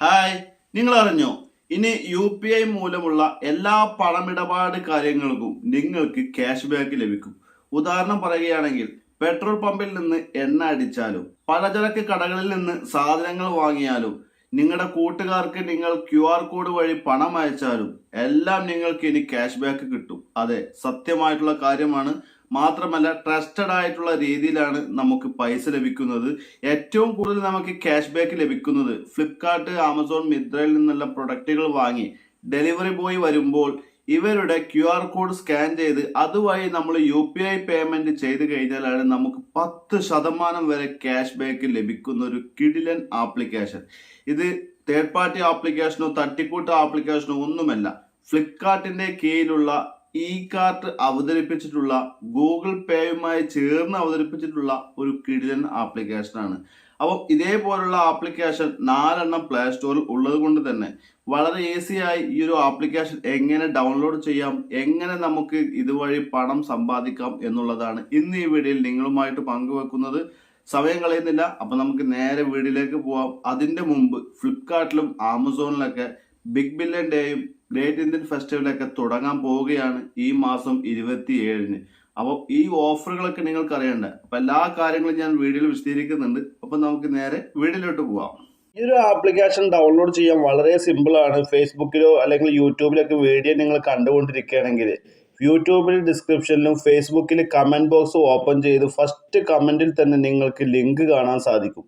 Hi നിങ്ങൾ അറിഞ്ഞോ ഇനി യു പി ഐ മൂലമുള്ള എല്ലാ പണമിടപാട് കാര്യങ്ങൾക്കും നിങ്ങൾക്ക് ക്യാഷ് ബാക്ക് ലഭിക്കും. ഉദാഹരണം പറയുകയാണെങ്കിൽ പെട്രോൾ പമ്പിൽ നിന്ന് എണ്ണ അടിച്ചാലും പലചരക്ക് കടകളിൽ നിന്ന് സാധനങ്ങൾ വാങ്ങിയാലും നിങ്ങളുടെ കൂട്ടുകാർക്ക് നിങ്ങൾ ക്യു ആർ കോഡ് വഴി പണം അയച്ചാലും എല്ലാം നിങ്ങൾക്ക് ഇനി ക്യാഷ് ബാക്ക് കിട്ടും. അതെ സത്യമായിട്ടുള്ള കാര്യമാണ് മാത്രമല്ല ട്രസ്റ്റഡ് ആയിട്ടുള്ള രീതിയിലാണ് നമുക്ക് പൈസ ലഭിക്കുന്നത്. ഏറ്റവും കൂടുതൽ നമുക്ക് ക്യാഷ് ബാക്ക് ലഭിക്കുന്നത് ഫ്ലിപ്കാർട്ട് ആമസോൺ മിത്രയിൽ നിന്നുള്ള പ്രൊഡക്റ്റുകൾ വാങ്ങി ഡെലിവറി ബോയ് വരുമ്പോൾ ഇവരുടെ ക്യു ആർ കോഡ് സ്കാൻ ചെയ്ത് അതുവഴി നമ്മൾ യു പി ഐ പേയ്മെന്റ് ചെയ്ത് കഴിഞ്ഞാലാണ് നമുക്ക് പത്ത് ശതമാനം വരെ ക്യാഷ് ബാക്ക് ലഭിക്കുന്ന ഒരു കിഡിലൻ ആപ്ലിക്കേഷൻ ഇത് തേർഡ് പാർട്ടി ആപ്ലിക്കേഷനോ തട്ടിക്കൂട്ട് ആപ്ലിക്കേഷനോ ഒന്നുമല്ല. ഫ്ലിപ്കാർട്ടിന്റെ കീഴിലുള്ള ഇ കാർട്ട് അവതരിപ്പിച്ചിട്ടുള്ള ഗൂഗിൾ പേയുമായി ചേർന്ന് അവതരിപ്പിച്ചിട്ടുള്ള ഒരു കിടിലൻ ആപ്ലിക്കേഷനാണ്. അപ്പോൾ ഇതേപോലുള്ള ആപ്ലിക്കേഷൻ നാലെണ്ണം പ്ലേ സ്റ്റോറിൽ ഉള്ളത് കൊണ്ട് തന്നെ വളരെ ഈസിയായി ഈ ഒരു ആപ്ലിക്കേഷൻ എങ്ങനെ ഡൗൺലോഡ് ചെയ്യാം എങ്ങനെ നമുക്ക് ഇതുവഴി പണം സമ്പാദിക്കാം എന്നുള്ളതാണ് ഇന്ന് ഈ വീഡിയോയിൽ നിങ്ങളുമായിട്ട് പങ്കുവെക്കുന്നത്. സമയം കളയുന്നില്ല. അപ്പൊ നമുക്ക് നേരെ വീഡിയോയിലേക്ക് പോവാം. അതിന്റെ മുമ്പ് ഫ്ലിപ്കാർട്ടിലും ആമസോണിലൊക്കെ ബിഗ് ബില്യൺ ഡേയും ഗ്രേറ്റ് ഇന്ത്യൻ ഫെസ്റ്റിവലൊക്കെ തുടങ്ങാൻ പോവുകയാണ് ഈ മാസം ഇരുപത്തി ഏഴിന് അപ്പോൾ ഈ ഓഫറുകളൊക്കെ നിങ്ങൾക്ക് അറിയണ്ട അപ്പൊ എല്ലാ കാര്യങ്ങളും ഞാൻ വീഡിയോയിൽ വിശദീകരിക്കുന്നുണ്ട്. അപ്പൊ നമുക്ക് നേരെ വീഡിയോയിലോട്ട് പോവാം. ഈ ഒരു ആപ്ലിക്കേഷൻ ഡൗൺലോഡ് ചെയ്യാൻ വളരെ സിമ്പിൾ ആണ് ഫേസ്ബുക്കിലോ അല്ലെങ്കിൽ യൂട്യൂബിലൊക്കെ വീഡിയോ നിങ്ങൾ കണ്ടുകൊണ്ടിരിക്കുകയാണെങ്കിൽ യൂട്യൂബിൽ ഡിസ്ക്രിപ്ഷനിലും ഫേസ്ബുക്കിൽ കമന്റ് ബോക്സ് ഓപ്പൺ ചെയ്ത് ഫസ്റ്റ് കമന്റിൽ തന്നെ നിങ്ങൾക്ക് ലിങ്ക് കാണാൻ സാധിക്കും.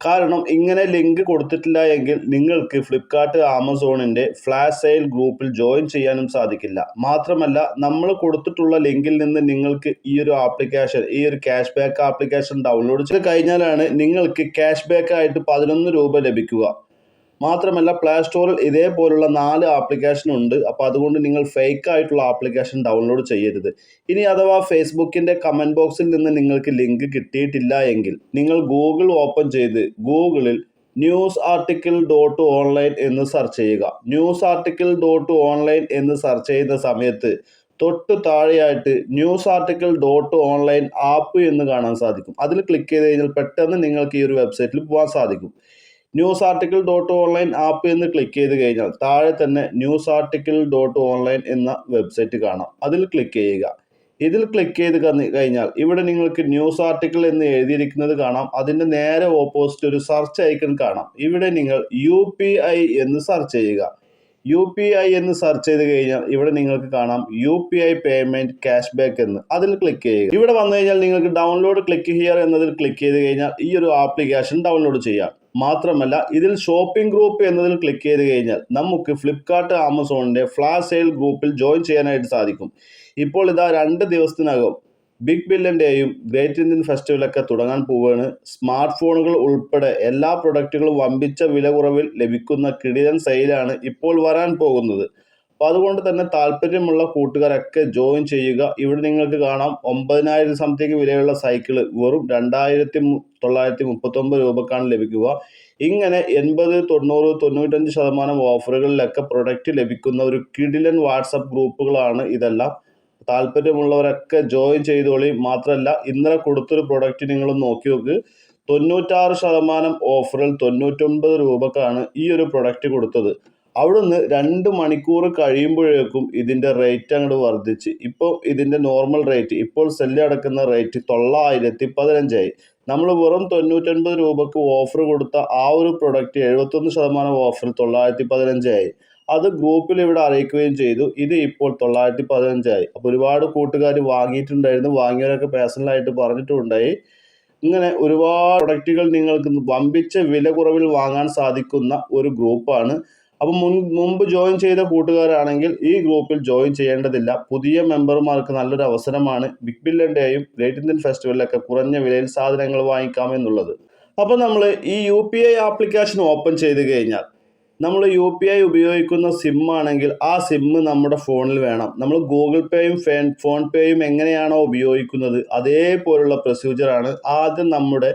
കാരണം ഇങ്ങനെ ലിങ്ക് കൊടുത്തിട്ടില്ല എങ്കിൽ നിങ്ങൾക്ക് ഫ്ലിപ്കാർട്ട് ആമസോണിന്റെ ഫ്ലാഷ് സെയിൽ ഗ്രൂപ്പിൽ ജോയിൻ ചെയ്യാനും സാധിക്കില്ല. മാത്രമല്ല നമ്മൾ കൊടുത്തിട്ടുള്ള ലിങ്കിൽ നിന്ന് നിങ്ങൾക്ക് ഈ ഒരു ആപ്ലിക്കേഷൻ ഈ ഒരു ക്യാഷ് ബാക്ക് ആപ്ലിക്കേഷൻ ഡൗൺലോഡ് ചെയ്ത് കഴിഞ്ഞാലാണ് നിങ്ങൾക്ക് ക്യാഷ് ബാക്ക് ആയിട്ട് പതിനൊന്ന് രൂപ ലഭിക്കുക. മാത്രമല്ല പ്ലേ സ്റ്റോറിൽ ഇതേപോലുള്ള നാല് ആപ്ലിക്കേഷൻ ഉണ്ട്. അപ്പോൾ അതുകൊണ്ട് നിങ്ങൾ ഫേക്ക് ആയിട്ടുള്ള ആപ്ലിക്കേഷൻ ഡൗൺലോഡ് ചെയ്യരുത്. ഇനി അഥവാ ഫേസ്ബുക്കിന്റെ കമന്റ് ബോക്സിൽ നിന്ന് നിങ്ങൾക്ക് ലിങ്ക് കിട്ടിയിട്ടില്ല എങ്കിൽ നിങ്ങൾ ഗൂഗിൾ ഓപ്പൺ ചെയ്ത് ഗൂഗിളിൽ ന്യൂസ് ആർട്ടിക്കിൾ ഡോട്ട് ഓൺലൈൻ എന്ന് സെർച്ച് ചെയ്യുക. ന്യൂസ് ആർട്ടിക്കിൾ ഡോട്ട് ഓൺലൈൻ എന്ന് സെർച്ച് ചെയ്യുന്ന സമയത്ത് തൊട്ട് താഴെയായിട്ട് news article dot online app എന്ന് കാണാൻ സാധിക്കും. അതിൽ ക്ലിക്ക് ചെയ്ത് കഴിഞ്ഞാൽ പെട്ടെന്ന് നിങ്ങൾക്ക് ഈ ഒരു വെബ്സൈറ്റിൽ പോകാൻ സാധിക്കും. News article dot online app എന്ന് ക്ലിക്ക് ചെയ്ത് കഴിഞ്ഞാൽ താഴെ തന്നെ ന്യൂസ് ആർട്ടിക്കിൾ ഡോട്ട് ഓൺലൈൻ എന്ന വെബ്സൈറ്റ് കാണാം. അതിൽ ക്ലിക്ക് ചെയ്യുക. ഇതിൽ ക്ലിക്ക് ചെയ്ത് കഴിഞ്ഞാൽ ഇവിടെ നിങ്ങൾക്ക് ന്യൂസ് ആർട്ടിക്കിൾ എന്ന് എഴുതിയിരിക്കുന്നത് കാണാം. അതിന്റെ നേരെ ഓപ്പോസിറ്റ് ഒരു സെർച്ച് ഐക്കൺ കാണാം. ഇവിടെ നിങ്ങൾ യു എന്ന് സെർച്ച് ചെയ്യുക. യു പി ഐ എന്ന് സെർച്ച് ചെയ്ത് കഴിഞ്ഞാൽ ഇവിടെ നിങ്ങൾക്ക് കാണാം U P I payment cash back എന്ന്. അതിൽ ക്ലിക്ക് ചെയ്യുക. ഇവിടെ വന്നു കഴിഞ്ഞാൽ നിങ്ങൾക്ക് ഡൗൺലോഡ് ക്ലിക്ക് ഹിയർ എന്നതിൽ ക്ലിക്ക് ചെയ്ത് കഴിഞ്ഞാൽ ഈ ഒരു ആപ്ലിക്കേഷൻ ഡൗൺലോഡ് ചെയ്യാം. മാത്രമല്ല ഇതിൽ ഷോപ്പിംഗ് ഗ്രൂപ്പ് എന്നതിൽ ക്ലിക്ക് ചെയ്ത് കഴിഞ്ഞാൽ നമുക്ക് ഫ്ലിപ്കാർട്ട് ആമസോണിന്റെ ഫ്ലാഷ് സെയിൽ ഗ്രൂപ്പിൽ ജോയിൻ ചെയ്യാനായിട്ട് സാധിക്കും. ഇപ്പോൾ ഇതാ രണ്ട് ദിവസത്തിനകം ബിഗ് ബില്ലിന്റെയും ഗ്രേറ്റ് ഇന്ത്യൻ ഫെസ്റ്റിവലൊക്കെ തുടങ്ങാൻ പോവുകയാണ്. സ്മാർട്ട് ഫോണുകൾ ഉൾപ്പെടെ എല്ലാ പ്രൊഡക്റ്റുകളും വമ്പിച്ച വില കുറവിൽ ലഭിക്കുന്ന കിടിലൻ സെയിലാണ് ഇപ്പോൾ വരാൻ പോകുന്നത്. അപ്പോൾ അതുകൊണ്ട് തന്നെ താല്പര്യമുള്ള കൂട്ടുകാരൊക്കെ ജോയിൻ ചെയ്യുക. ഇവിടെ നിങ്ങൾക്ക് കാണാം ഒമ്പതിനായിരം സംതിങ് വിലയുള്ള സൈക്കിൾ വെറും രണ്ടായിരത്തി തൊള്ളായിരത്തി മുപ്പത്തൊമ്പത് രൂപക്കാണ് ലഭിക്കുക. ഇങ്ങനെ എൺപത് തൊണ്ണൂറ് തൊണ്ണൂറ്റഞ്ച് ശതമാനം ഓഫറുകളിലൊക്കെ പ്രൊഡക്റ്റ് ലഭിക്കുന്ന ഒരു കിടിലൻ വാട്സപ്പ് ഗ്രൂപ്പുകളാണ് ഇതെല്ലാം. താല്പര്യമുള്ളവരൊക്കെ ജോയിൻ ചെയ്തോളി. മാത്രമല്ല ഇന്നലെ കൊടുത്തൊരു പ്രൊഡക്റ്റ് നിങ്ങൾ നോക്കി നോക്ക്. തൊണ്ണൂറ്റാറ് ശതമാനം ഓഫറിൽ തൊണ്ണൂറ്റൊമ്പത് രൂപക്കാണ് ഈ ഒരു പ്രൊഡക്റ്റ് കൊടുത്തത്. അവിടുന്ന് രണ്ട് മണിക്കൂർ കഴിയുമ്പോഴേക്കും ഇതിന്റെ റേറ്റ് അങ്ങോട്ട് വർദ്ധിച്ച്. ഇപ്പോൾ ഇതിന്റെ നോർമൽ റേറ്റ് ഇപ്പോൾ സെല്ല് അടക്കുന്ന റേറ്റ് തൊള്ളായിരത്തി പതിനഞ്ചായി നമ്മൾ വെറും തൊണ്ണൂറ്റൊൻപത് രൂപക്ക് ഓഫർ കൊടുത്ത ആ ഒരു പ്രൊഡക്റ്റ് എഴുപത്തൊന്ന് ശതമാനം ഓഫറിൽ തൊള്ളായിരത്തി പതിനഞ്ചായി അത് ഗ്രൂപ്പിൽ ഇവിടെ അറിയിക്കുകയും ചെയ്തു ഇത് ഇപ്പോൾ തൊള്ളായിരത്തി പതിനഞ്ചായി അപ്പോൾ ഒരുപാട് കൂട്ടുകാർ വാങ്ങിയിട്ടുണ്ടായിരുന്നു വാങ്ങിയവരൊക്കെ പേഴ്സണലായിട്ട് പറഞ്ഞിട്ടുണ്ടായി ഇങ്ങനെ ഒരുപാട് പ്രൊഡക്റ്റുകൾ നിങ്ങൾക്ക് വമ്പിച്ച വില കുറവിൽ വാങ്ങാൻ സാധിക്കുന്ന ഒരു ഗ്രൂപ്പാണ് അപ്പം മുൻ മുമ്പ് ജോയിൻ ചെയ്ത കൂട്ടുകാരാണെങ്കിൽ ഈ ഗ്രൂപ്പിൽ ജോയിൻ ചെയ്യേണ്ടതില്ല. പുതിയ മെമ്പർമാർക്ക് നല്ലൊരു അവസരമാണ് ബിഗ് ബില്ലിന്റെയും ഗ്രേറ്റ് ഇന്ത്യൻ ഫെസ്റ്റിവലിലൊക്കെ കുറഞ്ഞ വിലയിൽ സാധനങ്ങൾ വാങ്ങിക്കാം എന്നുള്ളത്. അപ്പോൾ നമ്മൾ ഈ U P I application open ചെയ്ത് കഴിഞ്ഞാൽ നമ്മൾ യു പി ഐ ഉപയോഗിക്കുന്ന സിം ആണെങ്കിൽ ആ സിം നമ്മുടെ ഫോണിൽ വേണം. നമ്മൾ ഗൂഗിൾ പേയും ഫോൺ പേയും എങ്ങനെയാണോ ഉപയോഗിക്കുന്നത് അതേപോലുള്ള പ്രൊസീജിയറാണ് ആദ്യം നമ്മുടെ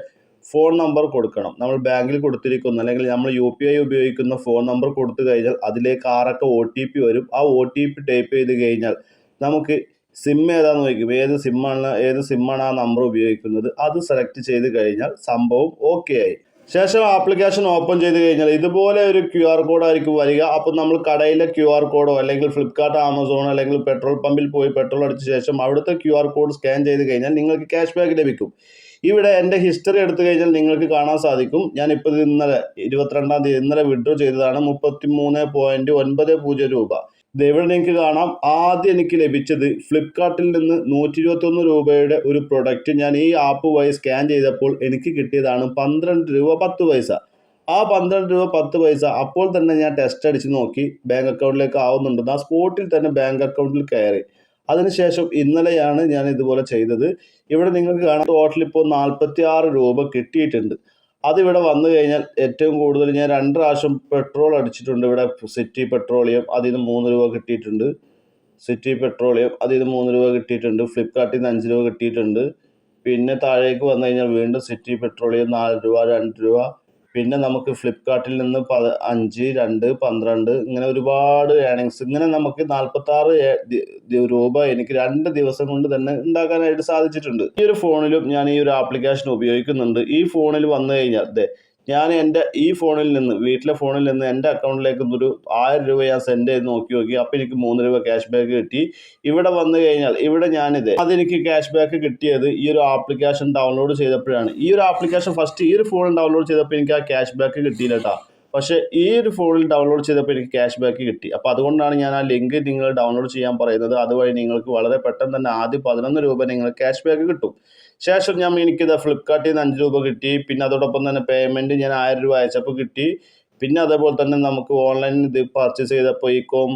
ഫോൺ നമ്പർ കൊടുക്കണം. നമ്മൾ ബാങ്കിൽ കൊടുത്തിരിക്കുന്ന. അല്ലെങ്കിൽ നമ്മൾ യു പി ഐ ഉപയോഗിക്കുന്ന ഫോൺ നമ്പർ കൊടുത്തു കഴിഞ്ഞാൽ അതിലേക്ക് ആറൊക്കെ ഒ ടി പി വരും. ആ ഒ ടി പി ടൈപ്പ് ചെയ്ത് കഴിഞ്ഞാൽ നമുക്ക് സിം ഏതാന്ന് നോക്കും ഏത് സിമ്മാണ് ഏത് സിമ്മാണ് ആ നമ്പർ ഉപയോഗിക്കുന്നത്? അത് സെലക്ട് ചെയ്ത് കഴിഞ്ഞാൽ സംഭവം ഓക്കെ ആയി. ശേഷം ആപ്ലിക്കേഷൻ ഓപ്പൺ ചെയ്ത് കഴിഞ്ഞാൽ ഇതുപോലെ ഒരു ക്യു ആർ കോഡ് ആയിരിക്കും വരിക. അപ്പോൾ നമ്മൾ കടയിലെ ക്യു ആർ കോഡോ അല്ലെങ്കിൽ ഫ്ലിപ്കാർട്ട് ആമസോൺ അല്ലെങ്കിൽ പെട്രോൾ പമ്പിൽ പോയി പെട്രോൾ അടിച്ച ശേഷം അവിടുത്തെ ക്യു ആർ കോഡ് സ്കാൻ ചെയ്ത് കഴിഞ്ഞാൽ നിങ്ങൾക്ക് ക്യാഷ് ബാക്ക് ലഭിക്കും. ഇവിടെ എന്റെ ഹിസ്റ്ററി എടുത്തു കഴിഞ്ഞാൽ നിങ്ങൾക്ക് കാണാൻ സാധിക്കും. ഞാൻ ഇത് ഇന്നലെ ഇരുപത്തിരണ്ടാം തീയതി ഇന്നലെ വിഡ്രോ ചെയ്തതാണ്. മുപ്പത്തി മൂന്ന് പോയിന്റ് ഒൻപത് പൂജ്യം രൂപ. ഇതെവിടെ നിങ്ങൾക്ക് കാണാം? ആദ്യം എനിക്ക് ലഭിച്ചത് ഫ്ലിപ്കാർട്ടിൽ നിന്ന് നൂറ്റി ഇരുപത്തൊന്ന് രൂപയുടെ ഒരു പ്രൊഡക്റ്റ് ഞാൻ ഈ ആപ്പ് വഴി സ്കാൻ ചെയ്തപ്പോൾ എനിക്ക് കിട്ടിയതാണ് പന്ത്രണ്ട് രൂപ പത്ത് പൈസ. ആ പന്ത്രണ്ട് രൂപ പത്ത് പൈസ അപ്പോൾ തന്നെ ഞാൻ ടെസ്റ്റ് അടിച്ച് നോക്കി. ബാങ്ക് അക്കൗണ്ടിലേക്ക് ആവുന്നുണ്ടെന്ന് ആ സ്പോട്ടിൽ തന്നെ ബാങ്ക് അക്കൗണ്ടിൽ കയറി. അതിനുശേഷം ഇന്നലെയാണ് ഞാൻ ഇതുപോലെ ചെയ്തത്. ഇവിടെ നിങ്ങൾക്ക് കാണാം ടോട്ടൽ ഇപ്പോൾ നാൽപ്പത്തി ആറ് രൂപ കിട്ടിയിട്ടുണ്ട്. അതിവിടെ വന്നു കഴിഞ്ഞാൽ ഏറ്റവും കൂടുതൽ ഞാൻ രണ്ട് പ്രാവശ്യം പെട്രോൾ അടിച്ചിട്ടുണ്ട്. ഇവിടെ സിറ്റി പെട്രോളിയം അതിൽ നിന്ന് മൂന്ന് രൂപ കിട്ടിയിട്ടുണ്ട്. സിറ്റി പെട്രോളിയം അതിൽ നിന്ന് മൂന്ന് രൂപ കിട്ടിയിട്ടുണ്ട്. ഫ്ലിപ്കാർട്ടിൽ നിന്ന് അഞ്ച് രൂപ കിട്ടിയിട്ടുണ്ട്. പിന്നെ താഴേക്ക് വന്നു കഴിഞ്ഞാൽ വീണ്ടും സിറ്റി പെട്രോളിയം നാല് രൂപ രണ്ട് രൂപ. പിന്നെ നമുക്ക് ഫ്ലിപ്കാർട്ടിൽ നിന്ന് പ അഞ്ച് രണ്ട് പന്ത്രണ്ട് ഇങ്ങനെ ഒരുപാട് ഏണിങ്സ് ഇങ്ങനെ നമുക്ക് നാൽപ്പത്താറ് രൂപ എനിക്ക് രണ്ട് ദിവസം കൊണ്ട് തന്നെ ഉണ്ടാക്കാനായിട്ട് സാധിച്ചിട്ടുണ്ട്. ഈ ഒരു ഫോണിലും ഞാൻ ഈ ഒരു ആപ്ലിക്കേഷൻ ഉപയോഗിക്കുന്നുണ്ട്. ഈ ഫോണിൽ വന്നു കഴിഞ്ഞാൽ അതെ ഞാൻ എന്റെ ഈ ഫോണിൽ നിന്ന് വീട്ടിലെ ഫോണിൽ നിന്ന് എന്റെ അക്കൗണ്ടിലേക്ക് ഒരു ആയിരം രൂപ ഞാൻ സെൻഡ് ചെയ്ത് നോക്കി നോക്കി അപ്പോൾ എനിക്ക് മൂന്ന് രൂപ ക്യാഷ് ബാക്ക് കിട്ടി. ഇവിടെ വന്നു കഴിഞ്ഞാൽ ഇവിടെ ഞാനിത് അതെനിക്ക് ക്യാഷ് ബാക്ക് കിട്ടിയത് ഈ ഒരു ആപ്ലിക്കേഷൻ ഡൗൺലോഡ് ചെയ്തപ്പോഴാണ്. ഈ ഒരു ആപ്ലിക്കേഷൻ ഫസ്റ്റ് ഈ ഒരു ഫോൺ ഡൗൺലോഡ് ചെയ്തപ്പോൾ എനിക്ക് ആ ക്യാഷ് ബാക്ക് കിട്ടിയില്ല കേട്ടോ പക്ഷേ ഈ ഒരു ഫോണിൽ ഡൗൺലോഡ് ചെയ്തപ്പോൾ എനിക്ക് ക്യാഷ് ബാക്ക് കിട്ടി. അപ്പോൾ അതുകൊണ്ടാണ് ഞാൻ ആ ലിങ്ക് നിങ്ങൾ ഡൗൺലോഡ് ചെയ്യാൻ പറയുന്നത്. അതുവഴി നിങ്ങൾക്ക് വളരെ പെട്ടെന്ന് തന്നെ ആദ്യം പതിനൊന്ന് രൂപ നിങ്ങൾ ക്യാഷ് ബാക്ക് കിട്ടും. ശേഷം ഞാൻ എനിക്കിത് ഫ്ലിപ്കാർട്ടിൽ നിന്ന് അഞ്ച് രൂപ കിട്ടി. പിന്നെ അതോടൊപ്പം തന്നെ പേയ്മെന്റ് ഞാൻ ആയിരം രൂപ അയച്ചപ്പോൾ കിട്ടി. പിന്നെ അതേപോലെ തന്നെ നമുക്ക് ഓൺലൈനിൽ ഇത് പർച്ചേസ് ചെയ്തപ്പോൾ ഈ കോം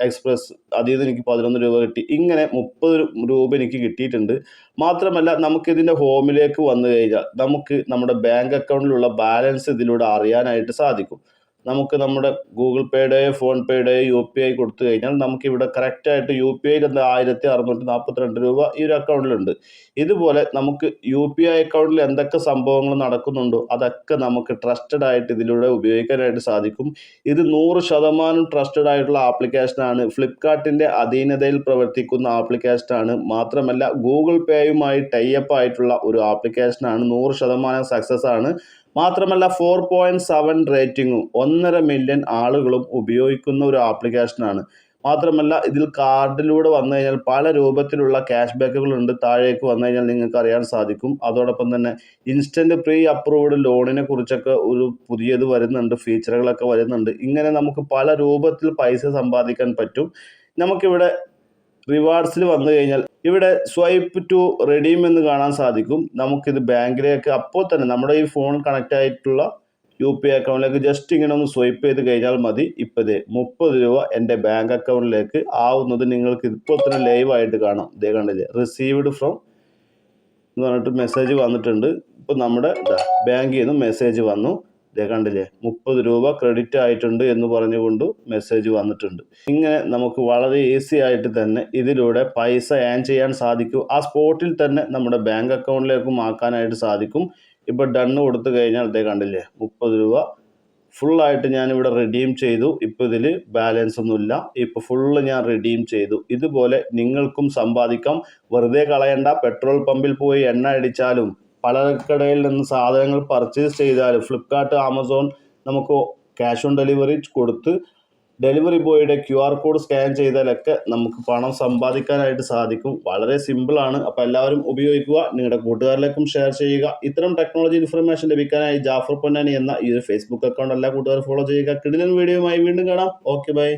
എക്സ്പ്രസ് അതിൽ നിന്ന് എനിക്ക് പതിനൊന്ന് രൂപ കിട്ടി. ഇങ്ങനെ മുപ്പത് രൂപ എനിക്ക് കിട്ടിയിട്ടുണ്ട്. മാത്രമല്ല നമുക്കിതിന്റെ ഹോമിലേക്ക് വന്നു കഴിഞ്ഞാൽ നമുക്ക് നമ്മുടെ ബാങ്ക് അക്കൗണ്ടിലുള്ള ബാലൻസ് ഇതിലൂടെ അറിയാനായിട്ട് സാധിക്കും. നമുക്ക് നമ്മുടെ ഗൂഗിൾ പേയുടെയോ ഫോൺ പേയുടെയോ യു പി ഐ കൊടുത്തു കഴിഞ്ഞാൽ നമുക്കിവിടെ കറക്റ്റായിട്ട് യു പി ഐയിൽ എന്താ ആയിരത്തി അറുന്നൂറ്റി നാൽപ്പത്തിരണ്ട് രൂപ ഈ ഒരു അക്കൗണ്ടിലുണ്ട് ഇതുപോലെ നമുക്ക് യു പി ഐ അക്കൗണ്ടിൽ എന്തൊക്കെ സംഭവങ്ങൾ നടക്കുന്നുണ്ടോ അതൊക്കെ നമുക്ക് ട്രസ്റ്റഡ് ആയിട്ട് ഇതിലൂടെ ഉപയോഗിക്കാനായിട്ട് സാധിക്കും. ഇത് നൂറ് ശതമാനം ട്രസ്റ്റഡ് ആയിട്ടുള്ള ആപ്ലിക്കേഷനാണ് ഫ്ലിപ്കാർട്ടിന്റെ അധീനതയിൽ പ്രവർത്തിക്കുന്ന ആപ്ലിക്കേഷനാണ് മാത്രമല്ല ഗൂഗിൾ പേയുമായി ടൈ അപ്പ് ആയിട്ടുള്ള ഒരു ആപ്ലിക്കേഷനാണ് നൂറ് ശതമാനം സക്സസ് ആണ്. മാത്രമല്ല ഫോർ പോയിന്റ് സെവൻ റേറ്റിങ്ങും ഒന്നര മില്യൺ ആളുകളും ഉപയോഗിക്കുന്ന ഒരു ആപ്ലിക്കേഷനാണ് മാത്രമല്ല ഇതിൽ കാർഡിലൂടെ വന്നു കഴിഞ്ഞാൽ പല രൂപത്തിലുള്ള ക്യാഷ് ബാക്കുകളുണ്ട് താഴേക്ക് വന്നു കഴിഞ്ഞാൽ നിങ്ങൾക്ക് അറിയാൻ സാധിക്കും. അതോടൊപ്പം തന്നെ ഇൻസ്റ്റന്റ് പ്രീ അപ്രൂവ്ഡ് ലോണിനെ കുറിച്ചൊക്കെ ഒരു പുതിയത് വരുന്നുണ്ട് ഫീച്ചറുകളൊക്കെ വരുന്നുണ്ട്. ഇങ്ങനെ നമുക്ക് പല രൂപത്തിൽ പൈസ സമ്പാദിക്കാൻ പറ്റും. നമുക്കിവിടെ റിവാർഡ്സിൽ വന്നു കഴിഞ്ഞാൽ ഇവിടെ സ്വൈപ്പ് ടു റെഡീം എന്ന് കാണാൻ സാധിക്കും. നമുക്കിത് ബാങ്കിലേക്ക് അപ്പോൾ തന്നെ നമ്മുടെ ഈ ഫോൺ കണക്റ്റ് ആയിട്ടുള്ള യു പി ഐ അക്കൗണ്ടിലേക്ക് ജസ്റ്റ് ഇങ്ങനെ ഒന്ന് സ്വൈപ്പ് ചെയ്ത് കഴിഞ്ഞാൽ മതി. ഇപ്പോഴേ മുപ്പത് രൂപ എന്റെ ബാങ്ക് അക്കൗണ്ടിലേക്ക് ആവുന്നത് നിങ്ങൾക്ക് ഇപ്പോൾ തന്നെ ലൈവായിട്ട് കാണാം. ഇതേ? കണ്ടില്ലേ റിസീവ്ഡ് ഫ്രം എന്ന് പറഞ്ഞിട്ട് മെസ്സേജ് വന്നിട്ടുണ്ട്. ഇപ്പോൾ നമ്മുടെ ബാങ്കിൽ നിന്ന് മെസ്സേജ് വന്നു. ഇതേ കണ്ടില്ലേ മുപ്പത് രൂപ ക്രെഡിറ്റ് ആയിട്ടുണ്ട് എന്ന് പറഞ്ഞുകൊണ്ട് മെസ്സേജ് വന്നിട്ടുണ്ട്. ഇങ്ങനെ നമുക്ക് വളരെ ഈസി ആയിട്ട് തന്നെ ഇതിലൂടെ പൈസ ഏൺ ചെയ്യാൻ സാധിക്കും. ആ സ്പോട്ടിൽ തന്നെ നമ്മുടെ ബാങ്ക് അക്കൗണ്ടിലേക്കും ആക്കാനായിട്ട് സാധിക്കും. ഇപ്പോൾ ഡണ്ണ് കൊടുത്തു കഴിഞ്ഞാൽ ഇതേ കണ്ടില്ലേ മുപ്പത് രൂപ ഫുള്ളായിട്ട് ഞാനിവിടെ റിഡീം ചെയ്തു. ഇപ്പോൾ ഇതിൽ ബാലൻസ് ഒന്നുമില്ല. ഇപ്പോൾ ഫുള്ള് ഞാൻ റിഡീം ചെയ്തു. ഇതുപോലെ നിങ്ങൾക്കും സമ്പാദിക്കാം. വെറുതെ കളയണ്ട. പെട്രോൾ പമ്പിൽ പോയി എണ്ണ അടിച്ചാലും പലകടയിൽ നിന്ന് സാധനങ്ങൾ പർച്ചേസ് ചെയ്താൽ ഫ്ലിപ്കാർട്ട് ആമസോൺ നമുക്ക് ക്യാഷ് ഓൺ ഡെലിവറി കൊടുത്ത് ഡെലിവറി ബോയുടെ ക്യു ആർ കോഡ് സ്കാൻ ചെയ്താലൊക്കെ നമുക്ക് പണം സമ്പാദിക്കാനായിട്ട് സാധിക്കും. വളരെ സിമ്പിളാണ് അപ്പോൾ എല്ലാവരും ഉപയോഗിക്കുക നിങ്ങളുടെ കൂട്ടുകാരിലേക്കും ഷെയർ ചെയ്യുക. ഇത്തരം ടെക്നോളജി ഇൻഫർമേഷൻ ലഭിക്കാനായി ജാഫർ പൊന്നാനി എന്ന ഈ ഒരു ഫേസ്ബുക്ക് അക്കൗണ്ട് എല്ലാ കൂട്ടുകാരും ഫോളോ ചെയ്യുക. കിടിലൻ വീഡിയോയുമായി വീണ്ടും കാണാം. Okay bye